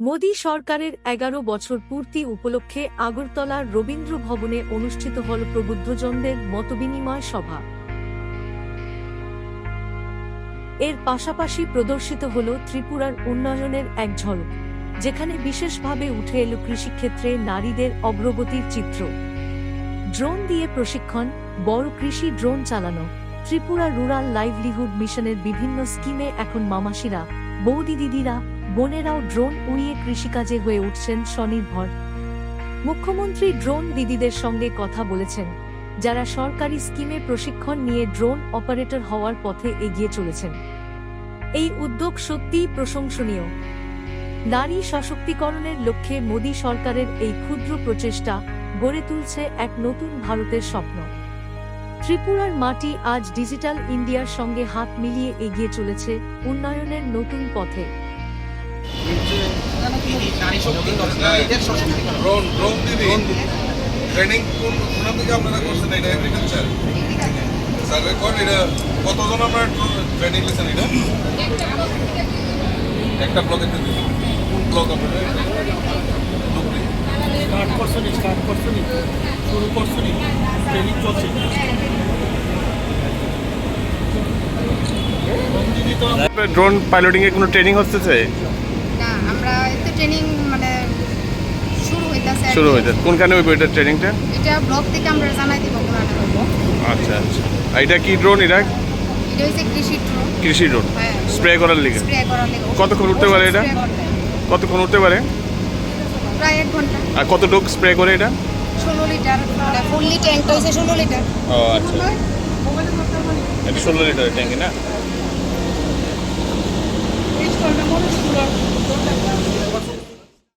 মোদী সরকারের এগারো বছর পূর্তি উপলক্ষে আগরতলার রবীন্দ্র ভবনে অনুষ্ঠিত হল প্রবুদ্ধজনদের মতবিনিময় সভা। এর পাশাপাশি প্রদর্শিত হল ত্রিপুরার উন্নয়নের এক ঝলক, যেখানে বিশেষভাবে উঠে এলো কৃষিক্ষেত্রে নারীদের অগ্রগতির চিত্র। ড্রোন দিয়ে প্রশিক্ষণ, বড় কৃষি ড্রোন চালানো, ত্রিপুরা রুরাল লাইভলিহুড মিশনের বিভিন্ন স্কিমে এখন মামাসিরা বৌদি দিদিরা বোনেরাও ড্রোন উড়িয়ে কৃষিকাজে হয়ে উঠছেন স্বনির্ভর। মুখ্যমন্ত্রী ড্রোন দিদিদের সঙ্গে কথা বলেছেন, যারা সরকারি স্কিমে প্রশিক্ষণ নিয়ে ড্রোন অপারেটর হওয়ার পথে এগিয়ে চলেছেন। এই উদ্যোগ সত্যিই প্রশংসনীয়। নারী সশক্তিকরণের লক্ষ্যে মোদী সরকারের এই ক্ষুদ্র প্রচেষ্টা গড়ে তুলছে এক নতুন ভারতের স্বপ্ন। ত্রিপুরার মাটি আজ ডিজিটাল ইন্ডিয়ার সঙ্গে হাত মিলিয়ে এগিয়ে চলেছে উন্নয়নের নতুন পথে। ড্রোন ড্রোন দিদি? ট্রেনিং কোন কোন থেকে আপনারা করছেন এটা এগ্রিকালচার স্যার রেকর্ড এটা। কতজন আপনারা ট্রেনিং নিয়েছেন এটা? একটা ব্লকে দিদি। কোন ব্লক আপনারা স্টার্ট করছেন স্টার্ট করছেন শুরু করছেন ট্রেনিং চলছে। দিদি তো ড্রোন পাইলটিং এর কোনো ট্রেনিং হচ্ছে না আমরা এতে ট্রেনিং মানে শুরু হইতাছে শুরু কি। কোনখানে হইব এটা ট্রেনিংটা এটা ব্লক থেকে আমরা জানাই দিব হইব। আচ্ছা আচ্ছা। এটা কি ড্রোন এটা এটা হচ্ছে কৃষি ড্রোন কৃষি ড্রোন হ্যাঁ। স্প্রে করার লিগে? স্প্রে করার লেগে। কতক্ষণ উঠতে পারে এটা? কতক্ষণ উঠতে পারে? প্রায় এক ঘণ্টা। আর কত ডোক স্প্রে করে এটা? ষোলো লিটার মানে ফুললি ট্যাঙ্কটা হচ্ছে ষোলো লিটার। ও আচ্ছা। এটা ষোলো লিটার ট্যাঙ্কি না?